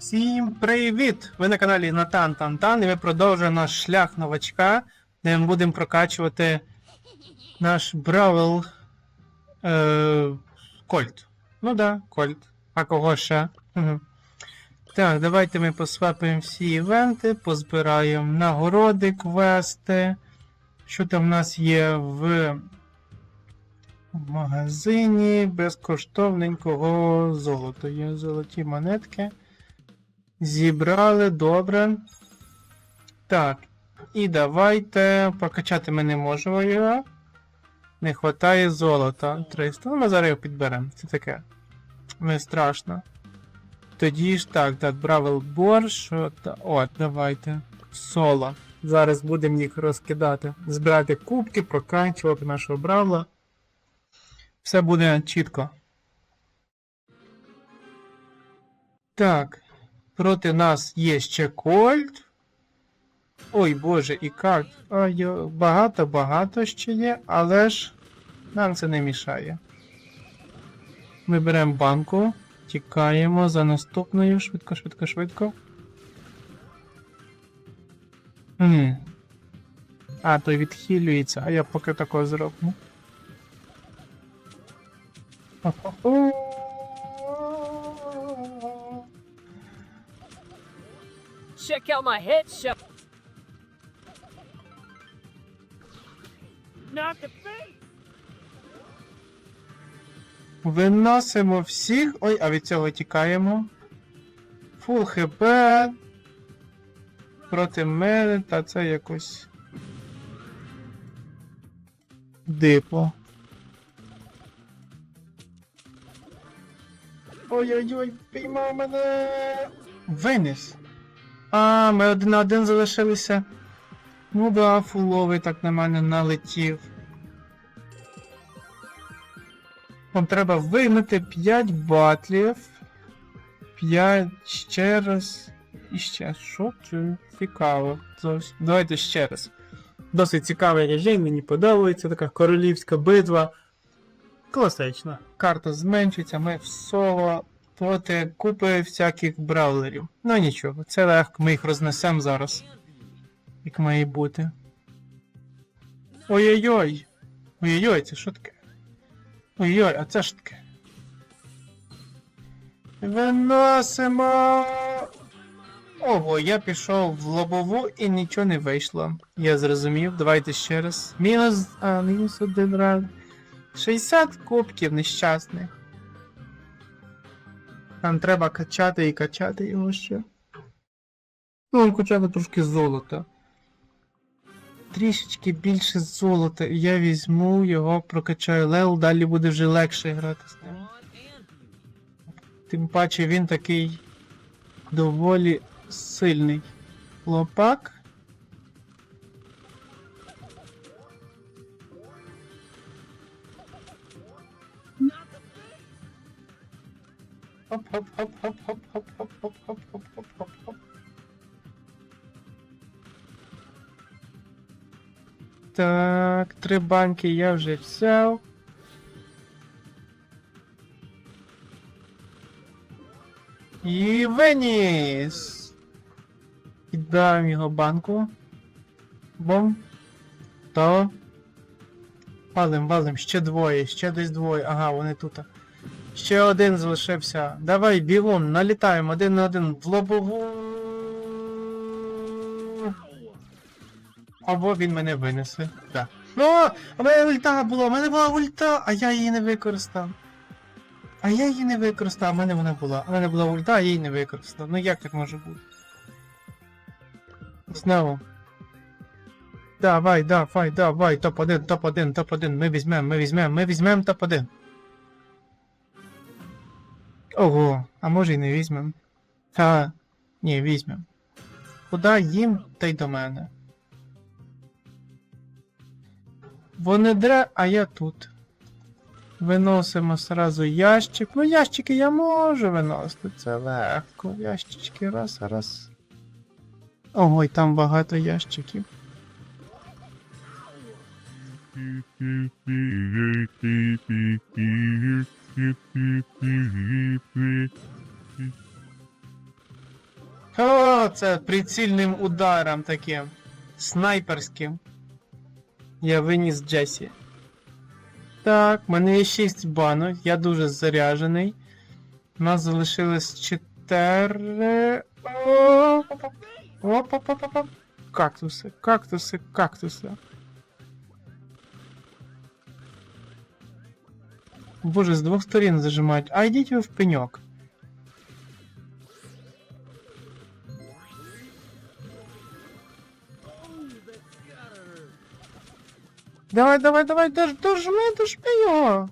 Всім привіт! Ви на каналі Натан Тантан і ми продовжуємо наш шлях новачка, де ми будемо прокачувати наш Бравл е, Кольт. Ну да, Кольт. А кого ще? Угу. Так, давайте ми посвапаємо всі івенти, позбираємо нагороди, квести. Що там в нас є в магазині безкоштовненького золота. Є золоті монетки. Зібрали, добре. Так. І давайте. Прокачати ми не можемо його. Не вистачає золота. 300. Ну, ми зараз його підберемо. Це таке. Не страшно. Тоді ж так, так, Бравл Борш. От, от, давайте. Соло. Зараз будемо їх розкидати. Збирати кубки, прокачувати нашого бравла. Все буде чітко. Так. Проти нас є ще Кольт. Ой боже, і. Ой, багато-багато ще є, але ж нам це не мішає. Ми беремо банку, тікаємо за наступною. Швидко, швидко, швидко. Хм. А, той відхилюється, а я поки такого зроблю. Хо-хо-хо. Check out my headshot. Not the face. Виносимо всіх. Ой, а від цього тікаємо. Фул хп. Проти мене, та це якось. Дипло. Ой-ой-ой, піймав мене. Виніс. А, ми один на один залишилися. Ну да, фуловий так на мене налетів. Вам треба вигнати 5 батлів. 5 ще раз. І ще. Що? Цікаво. Давайте ще раз. Досить цікавий режим, мені подобається така королівська битва. Класична. Карта зменшиться, ми в соло проти купи всяких бравлерів. Ну нічого, це легко, ми їх рознесемо зараз. Як має бути. Ой-ой-ой! Ой-ой-ой, це що таке? Ой-ой, а це ж таке. Виносимо. Ого, я пішов в лобову і нічого не вийшло. Я зрозумів, давайте ще раз. Мінус. А, мінус один раз. 60 кубків нещасних. Нам треба качати і качати його ще. Ну, хоча б трошки золота. Трішечки більше золота, я візьму його, прокачаю левел, далі буде вже легше грати з ним. Тим паче він такий доволі сильний. Лопак. Хоп. Так, три банки я вже взяв. І виніс! Підбираємо його банку. Бом. То. Валим, валим, ще двоє, ще десь двоє. Ага, вони тут. Ще один залишився. Давай, бігом, налітаємо один на один в лобову. Або він мене винесе. Так. Ну, у мене ульта була, у мене була ульта, а я її не використав. А я її не використав, у мене вона була. У мене була ульта, а я її не використав. Ну як так може бути? Знову. Давай, давай, давай, топ-1, топ-1, топ-1, ми візьмемо, ми візьмемо, ми візьмемо топ-1. Ого, а може й не візьмемо. Та, ні, візьмемо. Куди їм, та й до мене. Вони дре, а я тут. Виносимо сразу ящик. Ну, ящики я можу виносити, це легко. Ящички раз, раз. Ого, і там багато ящиків. це прицільним ударом таким. Снайперським. Я виніс Джесі. Так, в мене є 6 банок, я дуже заряджений. У нас залишилось 4. Оп-оп-оп-оп. Кактуси, кактуси, кактуси. Боже, з двох сторін зажимають. А йдіть ви в пеньок. Давай, давай, давай, дож, дожми, дожми його.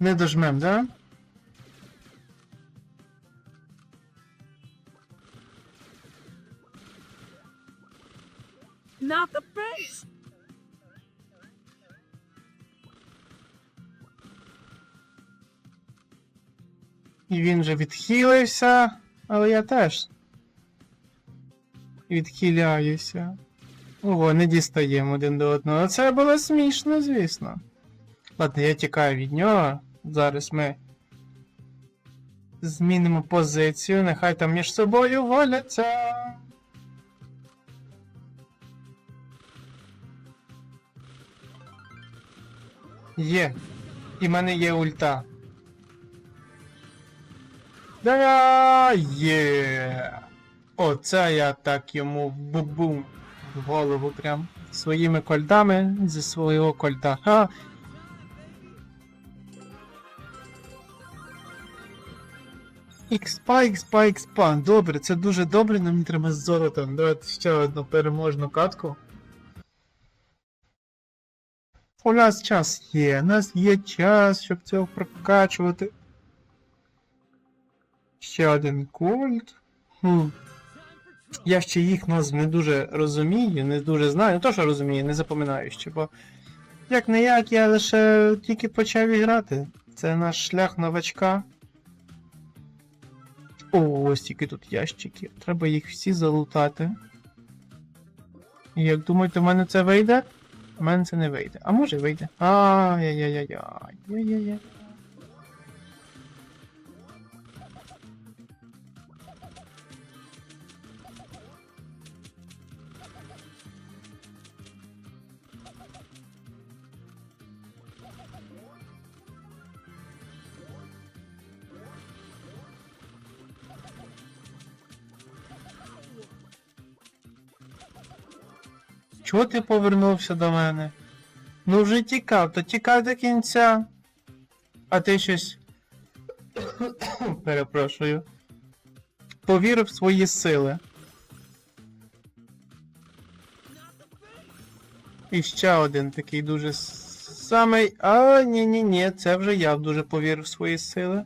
Не дожмем, да? Not the base. І він же відхилився, але я теж. Відхиляюся. Ого, не дістаємо один до одного. Це було смішно, звісно. Ладно, я тікаю від нього. Зараз ми змінимо позицію. Нехай там між собою воляться. Є. І в мене є ульта. Да, є. Оце я так йому бу-бум в голову прям своїми кольдами зі свого кольта. Ха. Ікспа, ікспа, ікспа. Добре, це дуже добре, нам треба з золотом. Давайте ще одну переможну катку. У нас час є, у нас є час, щоб цього прокачувати. Ще один кольт. Хм. Я ще їх назв не дуже розумію, не дуже знаю. Не то, що розумію, не запам'ятаю ще, бо як не як, я лише тільки почав іграти. Це наш шлях новачка. О, ось тільки тут ящики. Треба їх всі залутати. І як думаєте, в мене це вийде? У мене це не вийде. А може вийде. Ай-яй-яй-яй. Яй-яй-яй. Чого ти повернувся до мене? Ну вже тікав, то тікай до кінця. А ти щось. Перепрошую. Повірив в свої сили. І ще один такий дуже самий. А, ні-ні-ні, це вже я дуже повірив в свої сили.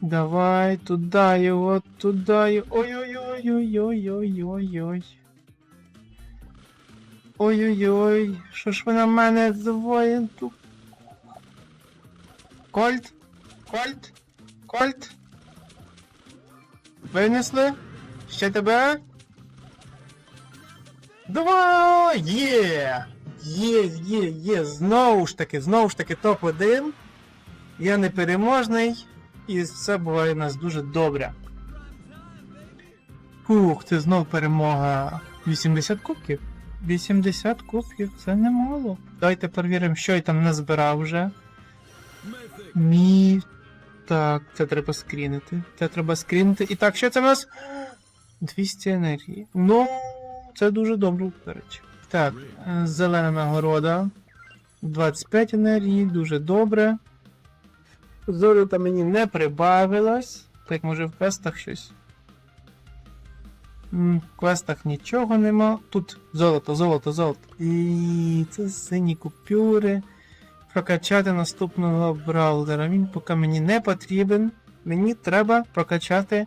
Давай, туди його, туди його. Ой-ой-ой-ой-ой-ой-ой-ой. Що ж ви на мене двоє тут? Кольт? Кольт? Кольт? Винесли? Ще тебе? Давай! Є! Є, є, є! Знову ж таки, знову ж таки топ-1. Я непереможний. І все буває у нас дуже добре. Фух, це знов перемога. 80 кубків? 80 кубків, це немало. Давайте перевіримо, що я там назбирав вже. Мі. Так, це треба скрінити. Це треба скрінити. І так, що це в нас? 200 енергії. Ну, це дуже добре, до речі. Так, е, зелена нагорода. 25 енергії, дуже добре. Золота мені не прибавилось. Так, може в квестах щось. В квестах нічого нема. Тут золото, золото, золото. І це сині купюри. Прокачати наступного браузера. Він поки мені не потрібен. Мені треба прокачати.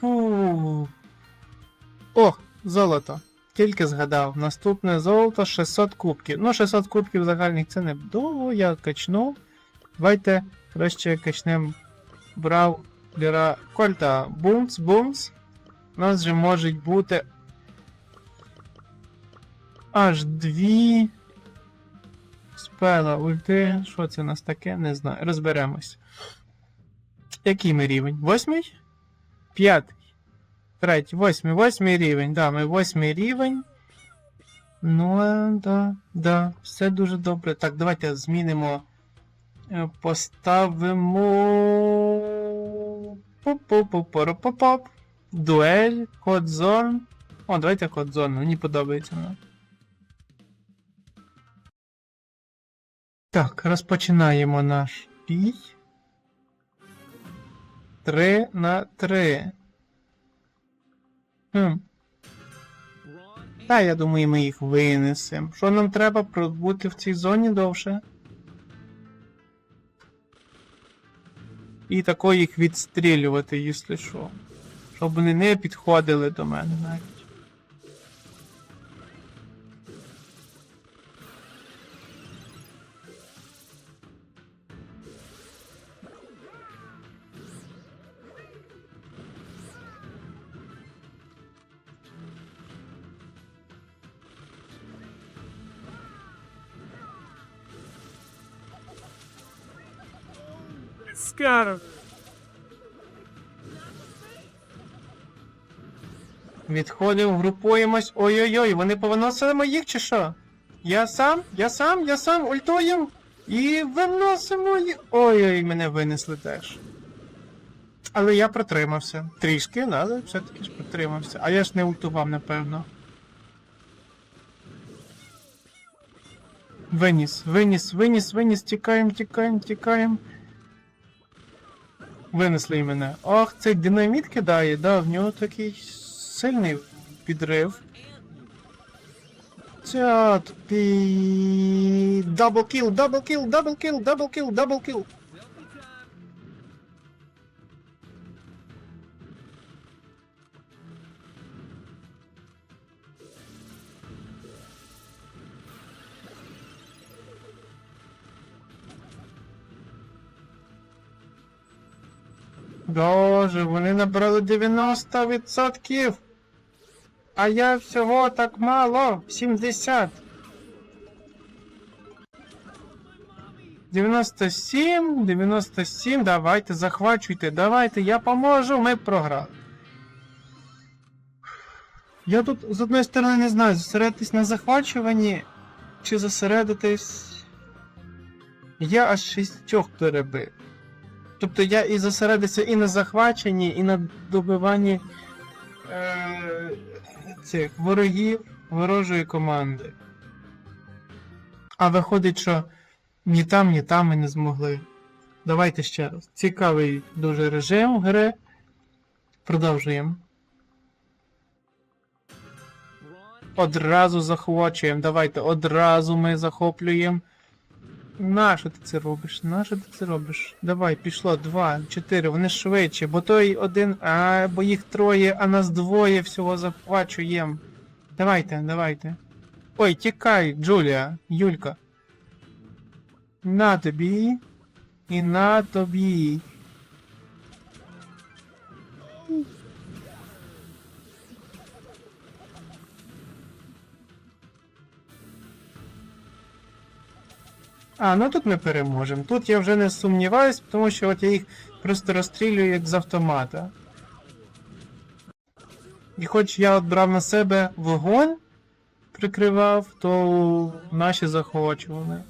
Фу. О, золото. Тільки згадав. Наступне золото 600 кубків. Ну, 600 кубків загальних це не довго, я качнув. Давайте краще качнемо браулера Кольта. Бумс, бумс. У нас же можуть бути аж дві спела ульти. Що це у нас таке? Не знаю. Розберемось. Який ми рівень? Восьмий? П'ятий. Третій, восьмий, восьмий рівень. Да, ми восьмий рівень. Ну, да, да, все дуже добре. Так, давайте змінимо. Е, Поставимо. Поп-поп-поп-поп. Дуель, Кодзон. О, давайте код зон, мені подобається. Ну. Так, розпочинаємо наш бій. 3 на 3. Хм. Та, я думаю, ми їх винесемо. Що нам треба пробути в цій зоні довше? І тако їх відстрілювати, якщо що. Щоб вони не підходили до мене навіть. Scatter. Відходимо, групуємось. Ой-ой-ой, вони повиносили моїх чи що? Я сам, я сам, я сам ультуєм. І виносимо їх. Ой-ой, мене винесли теж. Але я протримався. Трішки, але все-таки ж протримався. А я ж не ультував, напевно. Виніс, виніс, виніс, виніс, тікаємо, тікаємо, тікаємо. Винесли мене. Ох, цей динаміт кидає, да, в нього такий сильний підрив. Ця пі... Дабл кіл, дабл кіл, дабл кіл, дабл кіл, дабл кіл. Боже, вони набрали 90%! А я всього так мало. 70. 97, 97, давайте, захвачуйте, давайте, я поможу, ми програли. Я тут з одної сторони не знаю, зосередитись на захвачуванні чи зосередитись. Я аж шістьох перебив. Тобто я і зосередився і на захваченні, і на добиванні е, цих ворогів ворожої команди. А виходить, що ні там, ні там ми не змогли. Давайте ще раз. Цікавий дуже режим гри. Продовжуємо. Одразу захвачуємо. Давайте одразу ми захоплюємо. Нащо ти це робиш? Нащо ти це робиш? Давай, пішло, два, чотири, вони швидше, бо той один, а, бо їх троє, а нас двоє всього захвачуємо. Давайте, давайте. Ой, тікай, Джулія, Юлька. На тобі. І на тобі. А, ну тут ми переможемо. Тут я вже не сумніваюсь, тому що от я їх просто розстрілюю як з автомата. І хоч я от брав на себе вогонь, прикривав, то наші захочували.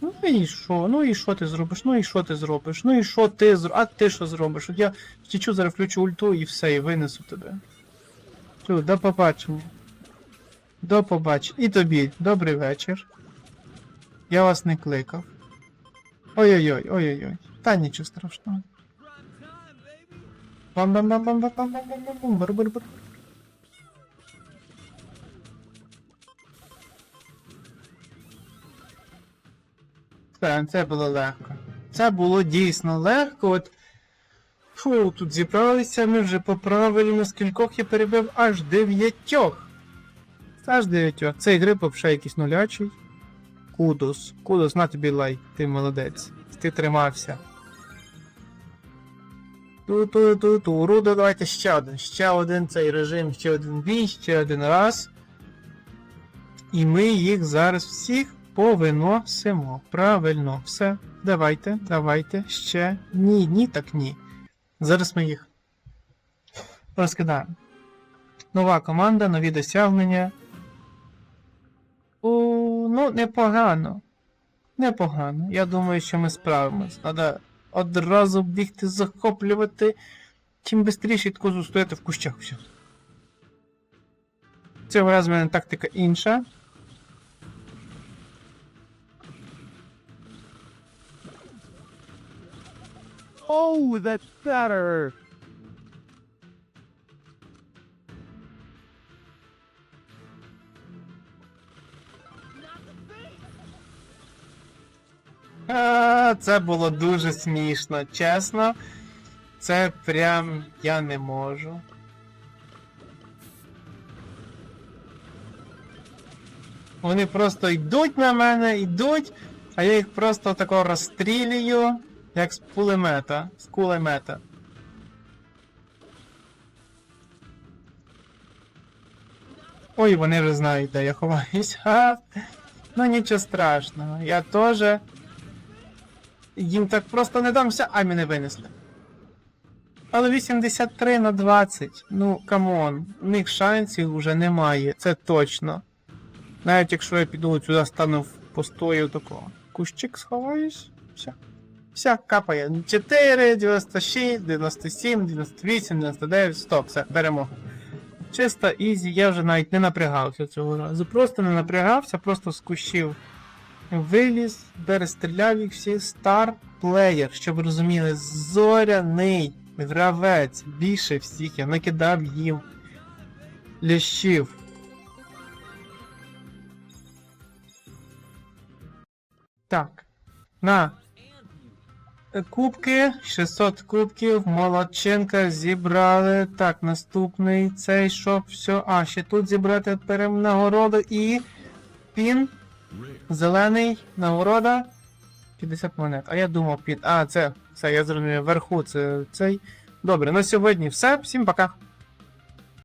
Ну і що? Ну і що ти зробиш? Ну і що ти зробиш? Ну і що ти зробиш? А ти що зробиш? От я втічу, зараз включу ульту і все, і винесу тебе. Все, до побачення. До побачення. І тобі, добрий вечір. Я вас не кликав. Ой-ой-ой, ой-ой-ой. Та нічого страшного. бам бам бам бам бам бам бам бам бам бам бар бар бар Це, було легко. Це було дійсно легко. От. Фу, тут зібралися ми вже по правильно, скількох я перебив аж дев'ятьох. Аж дев'ятьох. Цей гриб взагалі якийсь нулячий. Кудос. Кудос, на тобі лайк, ти молодець. Ти тримався. Ту-ту-ту-ту. Рудо, давайте ще один. Ще один цей режим, ще один бій, ще один раз. І ми їх зараз всіх Повиносимо. Правильно, все. Давайте, давайте, ще. Ні, ні, так ні. Зараз ми їх розкидаємо. Нова команда, нові досягнення. Ну, непогано. Непогано. Я думаю, що ми справимось. Треба одразу бігти, захоплювати. Чим швидше таку стояти в кущах все. Цього разу в мене тактика інша. Oh, that's better. А, це було дуже смішно, чесно. Це прям я не можу. Вони просто йдуть на мене, йдуть, а я їх просто тако розстрілюю, як з пулемета, з кулемета. Ой, вони вже знають, де я ховаюсь. Ну нічого страшного, я теж. Їм так просто не дамся, а мене винесли. Але 83 на 20. Ну, камон, у них шансів вже немає, це точно. Навіть якщо я піду сюди стану в постою такого. Кущик сховаюсь. Все. Все, капає. 4, 96, 97, 98, 99, стоп, все, беремо. Чисто ізі, я вже навіть не напрягався цього разу. Просто не напрягався, просто з кущів виліз, перестріляв їх всі стар плеєр, щоб розуміли, зоряний гравець більше всіх, я накидав їм лящів. Так. На. Кубки, 600 кубків, молодчинка, зібрали. Так, наступний цей щоб все. А, ще тут зібрати тепер нагороду і пін. Зелений, нагорода. 50 монет. А я думав під. А, це. Все, я зрозумів. Вверху це цей. Добре, на сьогодні все. Всім пока.